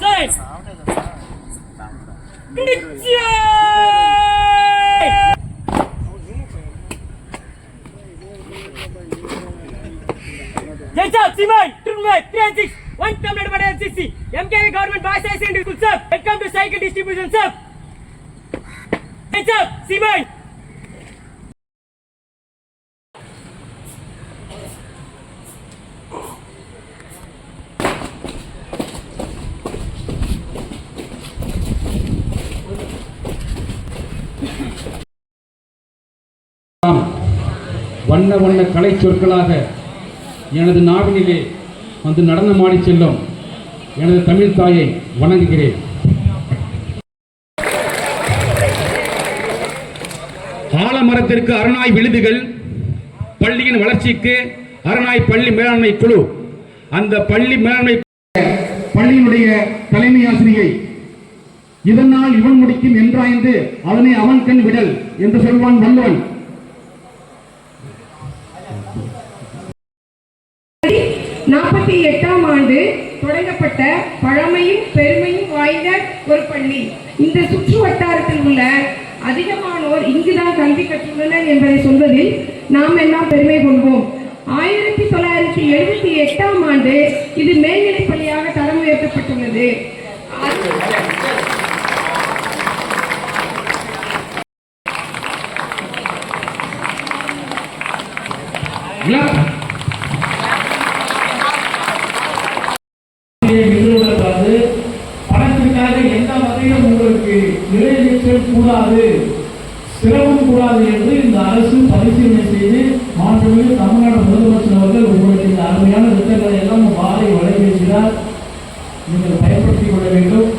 జై జై సాబ్ సిమై ట్రిమ్మే ట్రాన్సిక్స్ one complete by NCC MKV government boys high secondary school Saab welcome to cycle distribution సాబ్ జై సాబ్ సిమై வண்ண வண்ண கலை சொற்களாக எனது நாவினிலே வந்து நடனமாடி செல்லும் எனது தமிழ் தாயை வணங்குகிறேன். ஆலமரத்திற்கு அரணாய் விழுதுகள் பள்ளியின் வளர்ச்சிக்கு அரணாய் பள்ளி மேலாண்மை குழு. அந்த பள்ளி மேலாண்மை பள்ளியினுடைய தலைமை ஆசிரியை இதனால் இவன் முடிக்கும் என்றாய்ந்து அவனை அவன் கண் விடல் என்று சொல்வான் வல்லவன் நாற்பத்தி எட்டாம் ஆண்டு தொடங்கப்பட்ட பழமையும் பெருமையும் வாய்ந்த ஒரு பள்ளி. இந்த சுற்று வட்டாரத்தில் உள்ள அதிகமானோர் இங்குதான் கல்வி கற்றுள்ளனர் என்பதை சொல்வதில் நாம் எல்லாம் பெருமை கொள்வோம். ஆயிரத்தி தொள்ளாயிரத்தி எழுபத்தி எட்டாம் ஆண்டு இது மேல்நிலைப் பள்ளியாக தரம் உயர்த்தப்பட்டுள்ளது. Yeah. கூடாது. சிரமம் கூடாது என்று இந்த அரசு பரிசீலனை செய்து மாண்புமிகு தமிழ்நாடு முதலமைச்சர் அவர்கள் உங்களுக்கு இந்த அருமையான திட்டங்களை எல்லாம் வாரி வழங்கியிருக்கிறார் நீங்கள் பயன்படுத்திக் கொள்ள வேண்டும்.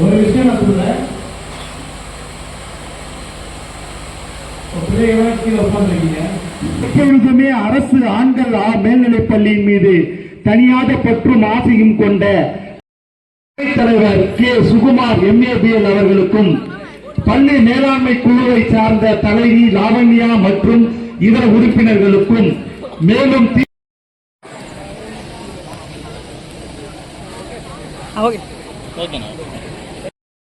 ஒரு விஷயம் நான் சொல்றேன். கீழே எப்பொழுதுமே அரசு ஆண்கள் ஆ- மேல்நிலைப் பள்ளியின் மீது தனியாக பற்றும் ஆசையும் கொண்ட தலைவர் கே சுகுமார் எம்ஏபிஎல் அவர்களுக்கும் பள்ளி மேலாண்மை குழுவை சார்ந்த தலைவி லாவண்யா மற்றும் இதர உறுப்பினர்களுக்கும் மேலும் தி- Okay.